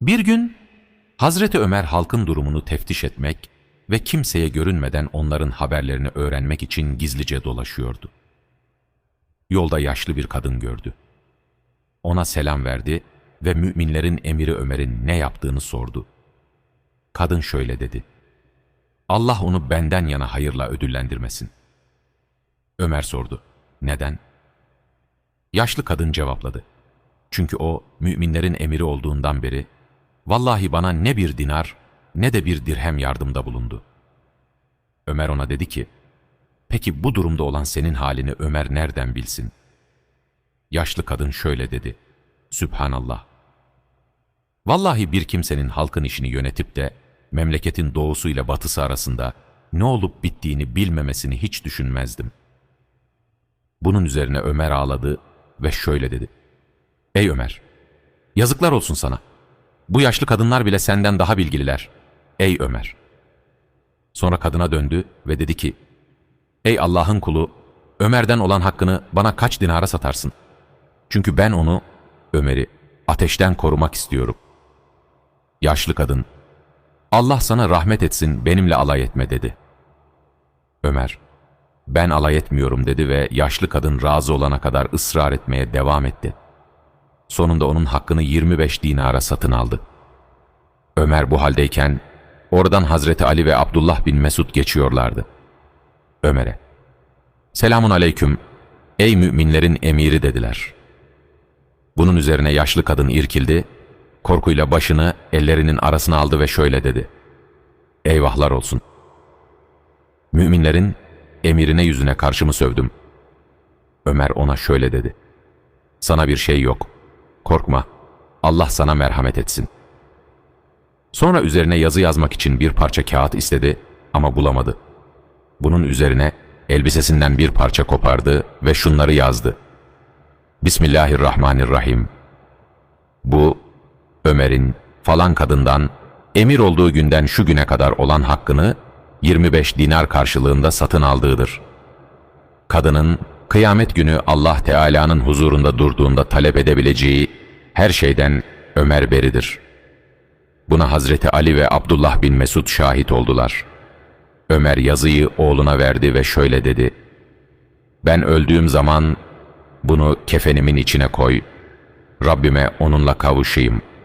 Bir gün Hazreti Ömer halkın durumunu teftiş etmek ve kimseye görünmeden onların haberlerini öğrenmek için gizlice dolaşıyordu. Yolda yaşlı bir kadın gördü. Ona selam verdi ve müminlerin emiri Ömer'in ne yaptığını sordu. Kadın şöyle dedi. Allah onu benden yana hayırla ödüllendirmesin. Ömer sordu. Neden? Yaşlı kadın cevapladı. Çünkü o müminlerin emiri olduğundan beri vallahi bana ne bir dinar ne de bir dirhem yardımda bulundu. Ömer ona dedi ki, peki bu durumda olan senin halini Ömer nereden bilsin? Yaşlı kadın şöyle dedi, Sübhanallah. Vallahi bir kimsenin halkın işini yönetip de memleketin doğusu ile batısı arasında ne olup bittiğini bilmemesini hiç düşünmezdim. Bunun üzerine Ömer ağladı ve şöyle dedi. Ey Ömer! Yazıklar olsun sana. Bu yaşlı kadınlar bile senden daha bilgililer. Ey Ömer! Sonra kadına döndü ve dedi ki, Ey Allah'ın kulu, Ömer'den olan hakkını bana kaç dinara satarsın? Çünkü ben onu, Ömer'i, ateşten korumak istiyorum. Yaşlı kadın, Allah sana rahmet etsin benimle alay etme dedi. Ömer, ben alay etmiyorum dedi ve yaşlı kadın razı olana kadar ısrar etmeye devam etti. Sonunda onun hakkını 25 dinara satın aldı. Ömer bu haldeyken oradan Hazreti Ali ve Abdullah bin Mesud geçiyorlardı. Ömer'e, Selamun aleyküm, ey müminlerin emiri dediler. Bunun üzerine yaşlı kadın irkildi, korkuyla başını ellerinin arasına aldı ve şöyle dedi. Eyvahlar olsun. Müminlerin emirine yüzüne karşı mı sövdüm? Ömer ona şöyle dedi. Sana bir şey yok. Korkma. Allah sana merhamet etsin. Sonra üzerine yazı yazmak için bir parça kağıt istedi ama bulamadı. Bunun üzerine elbisesinden bir parça kopardı ve şunları yazdı. Bismillahirrahmanirrahim. Bu Ömer'in falan kadından emir olduğu günden şu güne kadar olan hakkını 25 dinar karşılığında satın aldığıdır. Kadının kıyamet günü Allah Teala'nın huzurunda durduğunda talep edebileceği her şeyden Ömer beridir. Buna Hazreti Ali ve Abdullah bin Mesud şahit oldular. Ömer yazıyı oğluna verdi ve şöyle dedi. Ben öldüğüm zaman bunu kefenimin içine koy. Rabbime onunla kavuşayım.''